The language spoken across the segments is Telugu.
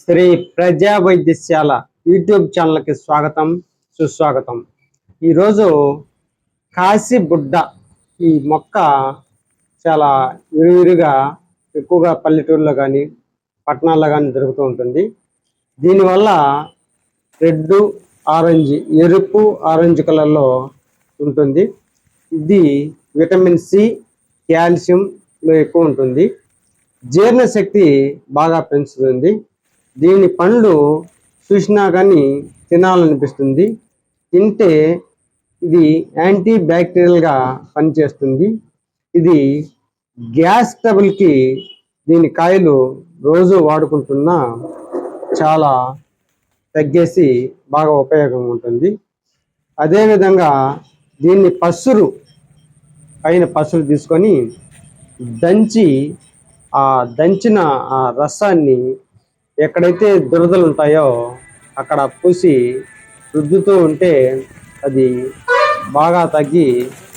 శ్రీ ప్రజా వైద్యశాల యూట్యూబ్ ఛానల్కి స్వాగతం సుస్వాగతం. ఈరోజు కాశీ బుడ్డ ఈ మొక్క చాలా విరివిరిగా ఎక్కువగా పల్లెటూరులో కానీ పట్టణాల్లో కానీ దొరుకుతూ ఉంటుంది. దీనివల్ల రెడ్ ఆరెంజ్ ఎరుపు ఆరెంజ్ కలర్లో ఉంటుంది. ఇది విటమిన్ సి కాల్షియంలో ఎక్కువ ఉంటుంది. జీర్ణశక్తి బాగా పెంచుతుంది. దీని పండ్లు చూసినా కానీ తినాలనిపిస్తుంది. తింటే ఇది యాంటీ బ్యాక్టీరియల్గా పనిచేస్తుంది. ఇది గ్యాస్ ట్రబుల్కి దీని కాయలు రోజు వాడుకుంటున్నా చాలా తగ్గేసి బాగా ఉపయోగం ఉంటుంది. అదేవిధంగా దీన్ని పసురు పైన పసురు తీసుకొని దంచి ఆ దంచిన ఆ రసాన్ని ఎక్కడైతే దురదలు ఉంటాయో అక్కడ పూసి రుద్దుతూ ఉంటే అది బాగా తగ్గి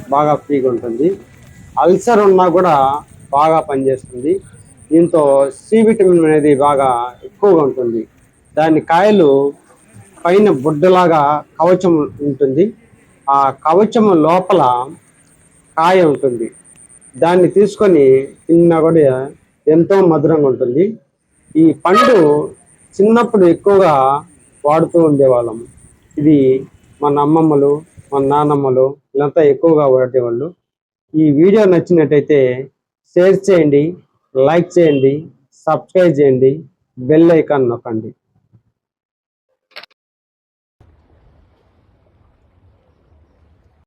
బాగా ఫ్రీగా ఉంటుంది. అల్సర్ ఉన్నా కూడా బాగా పనిచేస్తుంది. దీంతో సి విటమిన్ అనేది బాగా ఎక్కువగా ఉంటుంది. దాని కాయలు పైన బుడ్డలాగా కవచం ఉంటుంది. ఆ కవచం లోపల కాయ ఉంటుంది. దాన్ని తీసుకొని తిన్నా కూడా ఎంతో మధురంగా ఉంటుంది. ఈ పండు చిన్నప్పుడు ఎక్కువగా వాడుతూ ఉండేవాళ్ళం. ఇది మన అమ్మమ్మలు మన నాన్నమ్మలు ఇలాంతా ఎక్కువగా వాడేవాళ్ళు. ఈ వీడియో నచ్చినట్టయితే షేర్ చేయండి లైక్ చేయండి సబ్స్క్రైబ్ చేయండి బెల్ ఐకాన్ నొక్కండి.